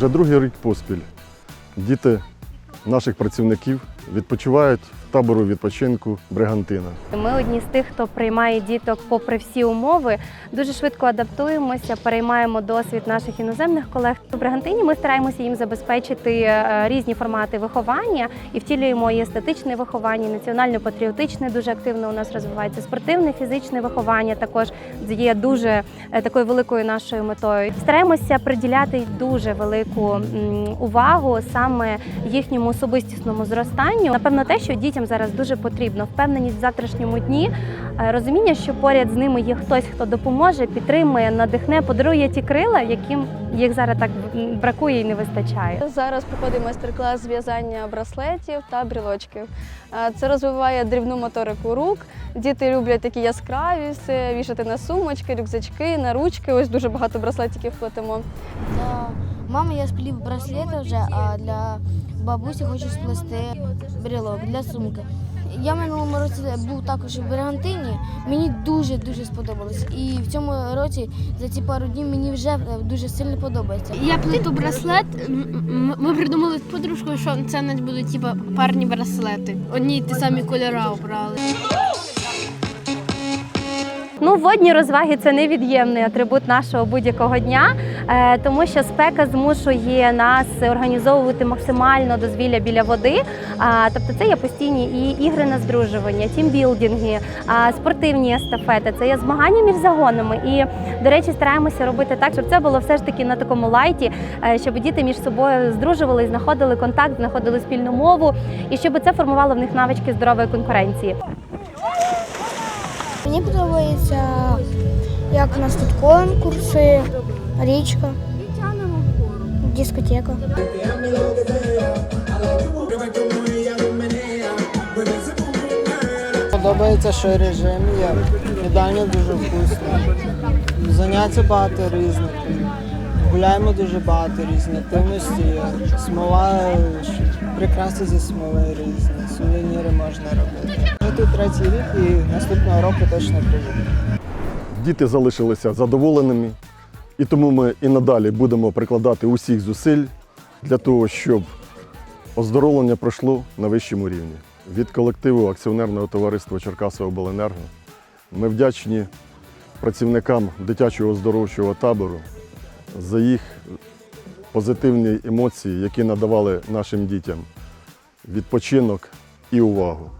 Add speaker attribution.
Speaker 1: Вже другий рік поспіль. Діти наших працівників відпочивають табору відпочинку Бригантина.
Speaker 2: Ми одні з тих, хто приймає діток попри всі умови, дуже швидко адаптуємося, переймаємо досвід наших іноземних колег. У Бригантині ми стараємося їм забезпечити е, різні формати виховання і втілюємо і естетичне виховання, і національно-патріотичне дуже активно у нас розвивається. Спортивне, фізичне виховання також є дуже е, такою великою нашою метою. Стараємося приділяти дуже велику увагу саме їхньому особистісному зростанню. Напевно, те, що дітям зараз дуже потрібно, впевненість в завтрашньому дні, е, розуміння, що поряд з ними є хтось, хто допоможе, підтримує, надихне, подарує ті крила, яким їх зараз так бракує і не вистачає.
Speaker 3: Зараз проходить майстер-клас з в'язання браслетів та брілочків. Е, Це розвиває дрібну моторику рук. Діти люблять такі яскраві, вішати на сумочки, рюкзачки, на ручки. Ось дуже багато браслетиків плетемо.
Speaker 4: Мами я сплів браслети вже, а для бабусі хочу сплести брелок для сумки. Я минулому році був також в Бригантині. Мені дуже дуже сподобалось. І в цьому році за ці пару днів мені вже е, дуже сильно подобається.
Speaker 5: Я плету браслет. Ми придумали з подружкою, що це навіть будуть типа парні браслети. Одні й ті самі кольори обрали.
Speaker 2: Ну, водні розваги це невід'ємний атрибут нашого будь-якого дня, е, тому що спека змушує нас організовувати максимально дозвілля біля води. Тобто це є постійні і ігри на здружування, тімбілдинги, спортивні естафети, це є змагання між загонами. І, до речі, стараємося робити так, щоб це було все ж таки на такому лайті, е, щоб діти між собою здружували, знаходили контакт, знаходили спільну мову, і щоб це формувало в них навички здорової конкуренції.
Speaker 4: Мені подобається, як у нас тут конкурси, річка, дискотека.
Speaker 6: Подобається, що режим є. Їдальня дуже вкусна. Заняття багато різних. Гуляємо дуже багато різних активності. Смола, прикраси зі смоли різні, сувеніри можна робити. Ми тут третій рік і наступного року точно приїдемо.
Speaker 1: Діти залишилися задоволеними, і тому ми і надалі будемо прикладати усіх зусиль для того, щоб оздоровлення пройшло на вищому рівні. Від колективу акціонерного товариства Черкасове Обленерго ми вдячні працівникам дитячого оздоровчого табору за їх позитивні емоції, які надавали нашим дітям відпочинок і увагу.